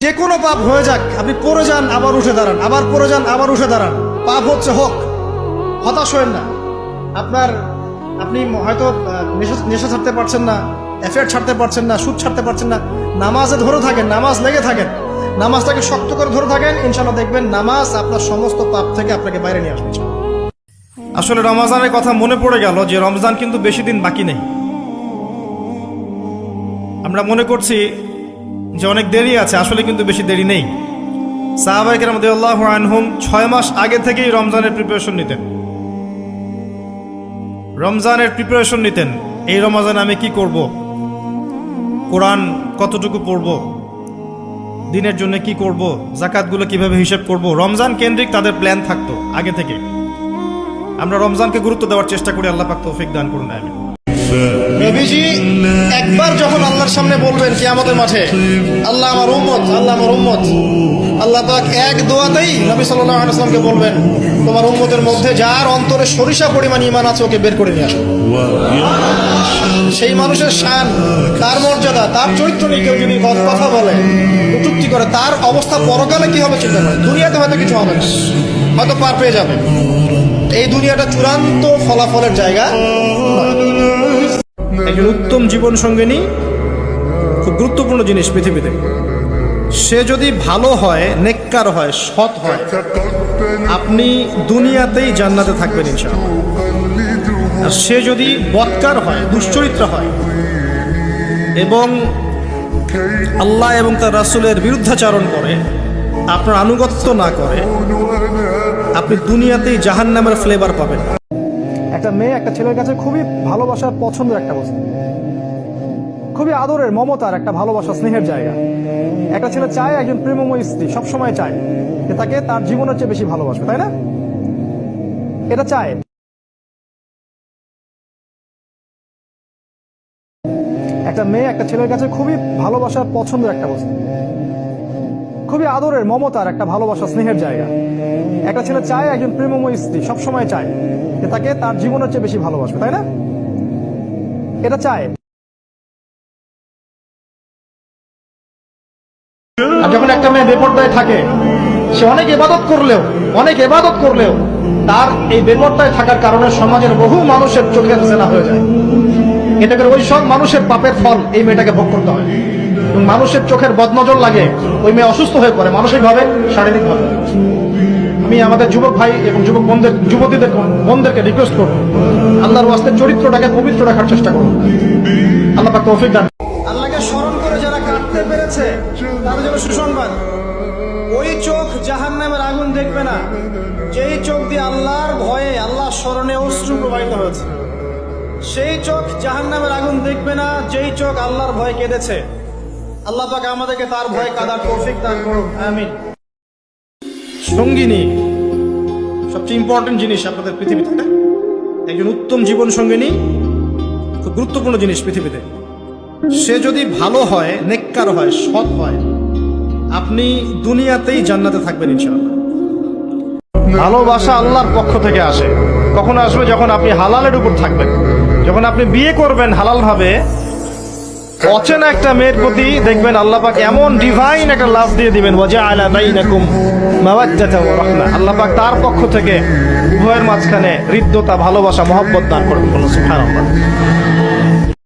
যে কোনো পাপ হয়ে যাক, আপনি পড়ে যান, আবার উঠে দাঁড়ান। আবার পড়ে যান, আবার উঠে দাঁড়ান। পাপ হচ্ছে হোক। হতাশ হয়েন না। আপনার, আপনি হয়তো নেশা ছাড়তে পারছেন না অ্যাফেয়ার ছাড়তে পারছেন না, সুদ ছাড়তে পারছেন না। নামাজে ধরে থাকেন, নামাজ লেগে থাকেন। নামাজটাকে শক্ত করে ধরে থাকেন ইনশাল্লাহ দেখবেন নামাজ আপনার সমস্ত পাপ থেকে আপনাকে বাইরে নিয়ে আসবে। আসলে রমজানের কথা মনে পড়ে গেল যে রমজান কিন্তু বেশি দিন বাকি নেই। আমরা মনে করছি যে অনেক দেরি আছে, আসলে কিন্তু বেশি দেরি নেই। সাহাবাইক রহমদুল্লাহ আনহুম ছয় মাস আগে থেকেই রমজানের প্রিপারেশন নিতেন। রমজানের প্রিপারেশন নিতেন, এই রমজানে আমি কি করব? কোরআন কতটুকু পড়ব? দিনের জন্য কি করব? জাকাতগুলো কীভাবে হিসেব করব? রমজান কেন্দ্রিক তাদের প্ল্যান থাকতো আগে থেকে। আমরা রমজানকে গুরুত্ব দেওয়ার চেষ্টা করি, আল্লাহ পাক তৌফিক দান করুন আমি নবীজি, একবার যখন আল্লাহর সামনে বলবেন কি আমাদের মাঠে, আল্লাহ আমার উম্মত, আল্লাহ আমার উম্মত, আল্লাহ পাক এক দোয়াতেই নবী সাল্লাল্লাহু আলাইহি বলবেন, তোমার উম্মতের মধ্যে যার অন্তরে সরিষা পরিমাণ ঈমান আছে, ওকে বের করে নিয়ে আসো। সেই মানুষের শান, তার মর্যাদা, তার চরিত্র নিয়ে কেউ যদি কথা বলে কটূক্তি করে, তার অবস্থা পরকালে কি হবে চিন্তা করে দুনিয়াতে হয়তো কিছু হবে না। হয়তো পার পেয়ে যাবে। এই দুনিয়াটা চূড়ান্ত ফলাফলের জায়গা একজন উত্তম জীবন সঙ্গিনী, খুব গুরুত্বপূর্ণ জিনিস পৃথিবীতে। সে যদি ভালো হয়, নেককার হয়, সৎ হয়, আপনি দুনিয়াতেই জান্নাতে থাকবেন আর সে যদি বৎকার হয়, দুশ্চরিত্র হয়, এবং আল্লাহ এবং তার রাসুলের বিরুদ্ধাচারণ করে, আপনার আনুগত্য না করে, আপনি দুনিয়াতেই জাহান নামের ফ্লেভার পাবেন একটা মেয়ে, একটা ছেলের কাছে খুবই ভালোবাসার পছন্দের একটা বস্তু। খুবই আদরের, মমতার একটা ভালোবাসা, স্নেহের জায়গা। একটা ছেলে চায় একজন প্রেমময় স্ত্রী, সবসময় চায়। যে তাকে তার জীবনের চেয়ে বেশি ভালোবাসবে, তাই না? এটা চায়। একটা মেয়ে, একটা ছেলের কাছে খুবই ভালোবাসার পছন্দের একটা বস্তু। খুবই আদরের, মমতার একটা ভালোবাসা, স্নেহের জায়গা। একটা ছেলে চায় একজন প্রেমময় স্ত্রী, সবসময় চায়। যে তাকে তার জীবনের চেয়ে বেশি ভালোবাসবে, তাই না? এটা চায়। যখন একটা মেয়ে বেপর্দায় থাকে, সে অনেক এবাদত করলেও, অনেক এবাদত করলেও, তার এই বেপর্দায় থাকার কারণে সমাজের বহু মানুষের চোখের জেনা হয়ে যায়। এটা করে ওই সব মানুষের পাপের ফল এই মেয়েটাকে ভোগ করতে হয়। মানুষের চোখের বদনজর লাগে, ওই মেয়ে অসুস্থ হয়ে পড়ে, মানসিকভাবে, শারীরিকভাবে। আমি আমাদের যুবক ভাই এবং যুবক বোনদের, যুবতীদের, বোনদেরকে রিকোয়েস্ট করব। আল্লাহর ওয়াস্তে চরিত্রটাকে পবিত্র রাখার চেষ্টা করুন আল্লাহ পাক তৌফিক দান আল্লাহকে স্মরণ করে যারা কাটতে পেরেছে, তাদের জন্য সুসংবাদ। ওই চোখ জাহান্নামের আগুন দেখবে না। যেই চোখ দিয়ে আল্লাহর ভয়ে, আল্লাহর স্মরণে অশ্রু প্রবাহিত হয়েছে। সেই চোখ জাহান্নামের আগুন দেখবে না, যেই চোখ আল্লাহর ভয়ে কেঁদেছে। আল্লাহ পাক আমাদেরকে তার ভয়ে কাদার তৌফিক দান করুন। আমিন। সঙ্গিনী, সবচেয়ে ইম্পর্টেন্ট জিনিস আপনাদের পৃথিবীতে না একজন উত্তম জীবন সঙ্গিনী, খুব গুরুত্বপূর্ণ জিনিস পৃথিবীতে। সে যদি ভালো হয়, নেককার হয়, সৎ হয়, আপনি দুনিয়াতেই জান্নাতে থাকবেন ইনশাআল্লাহ। ভালোবাসা আল্লাহর পক্ষ থেকে আসে। কখন আসবে যখন আপনি হালালের উপর থাকবেন। যখন আপনি বিয়ে করবেন হালাল ভাবে অচেনা একটা মেয়ের প্রতি দেখবেন আল্লাহ পাক এমন ডিভাইন একটা লাভ দিয়ে দিবেন ওয়াজা আলা বাইনাকুম মাওয়াজ্জাতা ওয়া তার পক্ষ থেকে উভয়ের মাঝখানে হৃদ্যতা, ভালোবাসা, মহব্বত দান করবেন সুবহানাল্লাহ।